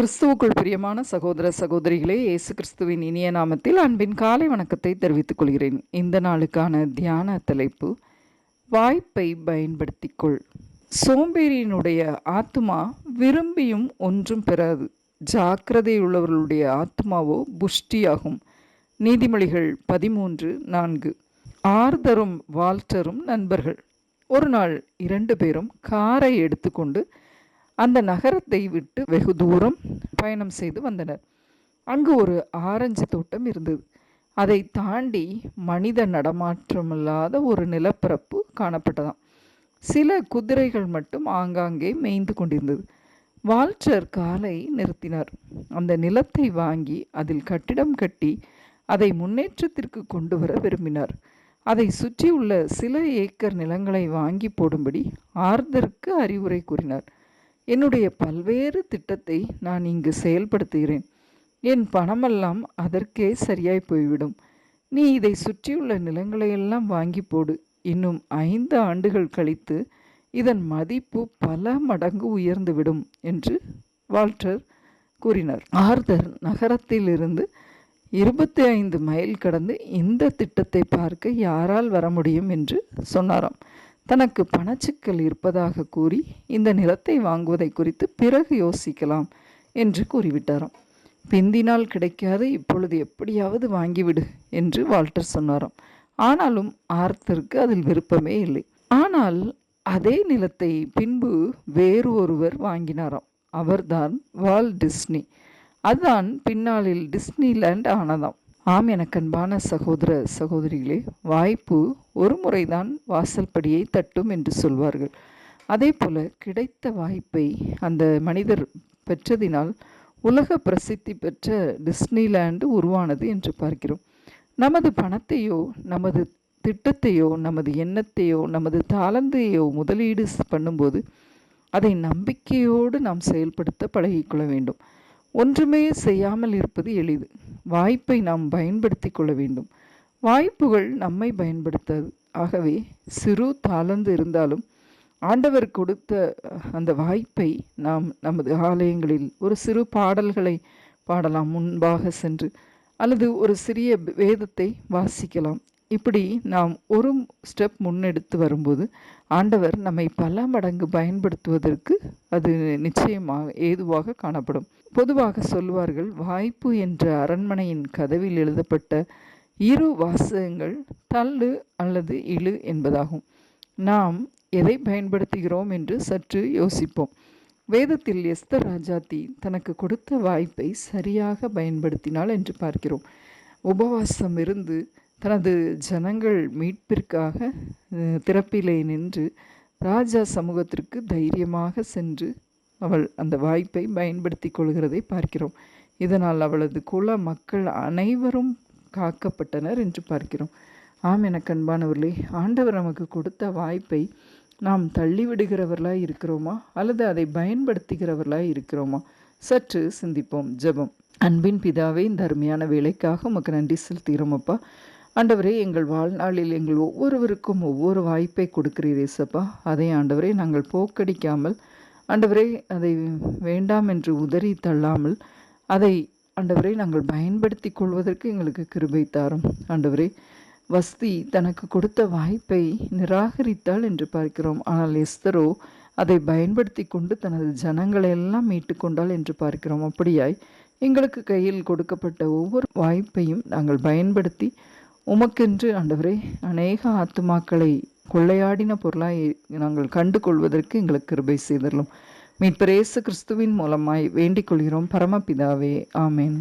கிறிஸ்துவுக்குள் பிரியமான சகோதர சகோதரிகளே இயேசு கிறிஸ்துவின் இனிய நாமத்தில் அன்பின் காலை வணக்கத்தை தெரிவித்துக் கொள்கிறேன். இந்த நாளுக்கான தியான தலைப்பு வாய்ப்பை பயன்படுத்திக் கொள் சோம்பேறியினுடைய ஆத்மா விரும்பியும் ஒன்றும் பெறாது. ஜாக்கிரதையுள்ளவர்களுடைய ஆத்மாவோ புஷ்டியாகும். நீதிமொழிகள் பதிமூன்று நான்கு. ஆர்தரும் வால்டரும் நண்பர்கள். ஒரு நாள் இரண்டு பேரும் காரை எடுத்துக்கொண்டு அந்த நகரத்தை விட்டு வெகு தூரம் பயணம் செய்து வந்தனர். அங்கு ஒரு ஆரஞ்சு தோட்டம் இருந்தது. அதை தாண்டி மனித நடமாற்றமில்லாத ஒரு நிலப்பரப்பு காணப்பட்டதாம். சில குதிரைகள் மட்டும் ஆங்காங்கே மேய்ந்து கொண்டிருந்தது. வால்டர் காலை நிறுத்தினார். அந்த நிலத்தை வாங்கி அதில் கட்டிடம் கட்டி அதை முன்னேற்றத்திற்கு கொண்டு வர விரும்பினார். அதை சுற்றியுள்ள சில ஏக்கர் நிலங்களை வாங்கி போடும்படி ஆர்தருக்கு அறிவுரை கூறினார். என்னுடைய பல்வேறு திட்டத்தை நான் இங்கு செயல்படுத்துகிறேன். என் பணமெல்லாம் அதற்கே சரியாய் போய்விடும். நீ இதை சுற்றியுள்ள நிலங்களையெல்லாம் வாங்கி போடு. இன்னும் ஐந்து ஆண்டுகள் கழித்து இதன் மதிப்பு பல மடங்கு உயர்ந்துவிடும் என்று வால்டர் கூறினார். ஆர்தர் நகரத்திலிருந்து இருபத்தி ஐந்து மைல் கடந்து இந்த திட்டத்தை பார்க்க யாரால் வர முடியும் என்று சொன்னாராம். தனக்கு பணச்சிக்கல் இருப்பதாக கூறி இந்த நிலத்தை வாங்குவதை குறித்து பிறகு யோசிக்கலாம் என்று கூறிவிட்டாராம். பிந்தினால் கிடைக்காது இப்பொழுது எப்படியாவது வாங்கிவிடு என்று வால்டர் சொன்னாராம். ஆனாலும் ஆர்த்தருக்கு அதில் விருப்பமே இல்லை. ஆனால் அதே நிலத்தை பின்பு வேறு ஒருவர் வாங்கினாராம். அவர்தான் வால் டிஸ்னி. அதுதான் பின்னாளில் டிஸ்னிலேண்ட் ஆனதாம். ஆம் எனக்கன்பான சகோதர சகோதரிகளே வாய்ப்பு ஒரு முறைதான் வாசல் படியை தட்டும் என்று சொல்வார்கள். அதே போல கிடைத்த வாய்ப்பை அந்த மனிதர் பெற்றதினால் உலக பிரசித்தி பெற்ற டிஸ்னிலேண்டு உருவானது என்று பார்க்கிறோம். நமது பணத்தையோ நமது திட்டத்தையோ நமது எண்ணத்தையோ நமது தாளந்தையோ முதலீடு பண்ணும்போது அதை நம்பிக்கையோடு நாம் செயல்படுத்த பழகிக்கொள்ள வேண்டும். ஒன்றுமே செய்யாமல் இருப்பது எளிது. வாய்ப்பை நாம் பயன்படுத்தி கொள்ள வேண்டும். வாய்ப்புகள் நம்மை பயன்படுத்தாது. ஆகவே சிறு தாளந்து இருந்தாலும் ஆண்டவர் கொடுத்த அந்த வாய்ப்பை நாம் நமது ஆலயங்களில் ஒரு சிறு பாடல்களை பாடலாம். முன்பாக சென்று அல்லது ஒரு சிறிய வேதத்தை வாசிக்கலாம். இப்படி நாம் ஒரு ஸ்டெப் முன்னெடுத்து வரும்போது ஆண்டவர் நம்மை பல மடங்கு பயன்படுத்துவதற்கு அது நிச்சயமாக ஏதுவாக காணப்படும். பொதுவாக சொல்வார்கள் வாய்ப்பு என்ற அரண்மனையின் கதவில் எழுதப்பட்ட இரு வாசகங்கள் தள்ளு அல்லது இழு என்பதாகும். நாம் எதை பயன்படுத்துகிறோம் என்று சற்று யோசிப்போம். வேதத்தில் எஸ்தர் ராஜாத்தி தனக்கு கொடுத்த வாய்ப்பை சரியாக பயன்படுத்தினாள் என்று பார்க்கிறோம். உபவாசம் இருந்து தனது ஜனங்கள் மீட்பிற்காக திறப்பிலே நின்று ராஜா சமூகத்திற்கு தைரியமாக சென்று அவள் அந்த வாய்ப்பை பயன்படுத்தி கொள்கிறதை பார்க்கிறோம். இதனால் அவளது குல மக்கள் அனைவரும் காக்கப்பட்டனர் என்று பார்க்கிறோம். ஆம் என கண்பானவர்களே ஆண்டவர் நமக்கு கொடுத்த வாய்ப்பை நாம் தள்ளிவிடுகிறவர்களாக இருக்கிறோமா? அல்லது அதை பயன்படுத்துகிறவர்களாக இருக்கிறோமா? சற்று சிந்திப்போம். ஜெபம். அன்பின் பிதாவே இந்த அருமையான வேலைக்காக உமக்கு நன்றி செலுத்துகிறோம் அப்பா. ஆண்டவரே எங்கள் வாழ்நாளில் எங்கள் ஒவ்வொருவருக்கும் ஒவ்வொரு வாய்ப்பை கொடுக்கிறீரே சப்பா. அதை ஆண்டவரே நாங்கள் போக்கடிக்காமல் ஆண்டவரே அதை வேண்டாம் என்று உதறி தள்ளாமல் அதை ஆண்டவரை நாங்கள் பயன்படுத்தி கொள்வதற்கு எங்களுக்கு கிருபை தாரும். ஆண்டவரே வஸ்தி தனக்கு கொடுத்த வாய்ப்பை நிராகரித்தாள் என்று பார்க்கிறோம். ஆனால் எஸ்தரோ அதை பயன்படுத்தி கொண்டு தனது ஜனங்களை எல்லாம் மீட்டுக்கொண்டாள் என்று பார்க்கிறோம். அப்படியாய் எங்களுக்கு கையில் கொடுக்கப்பட்ட ஒவ்வொரு வாய்ப்பையும் நாங்கள் பயன்படுத்தி உமக்கென்று ஆண்டவரே அநேக ஆத்துமாக்களை கொள்ளையாடின பொருளாய் நாங்கள் கண்டு கொள்வதற்கு எங்களுக்கு கிருபை செய்தரலும் மீட்பரேசு கிறிஸ்துவின் மூலமாய் வேண்டிக் கொள்கிறோம். பரமபிதாவே ஆமேன்.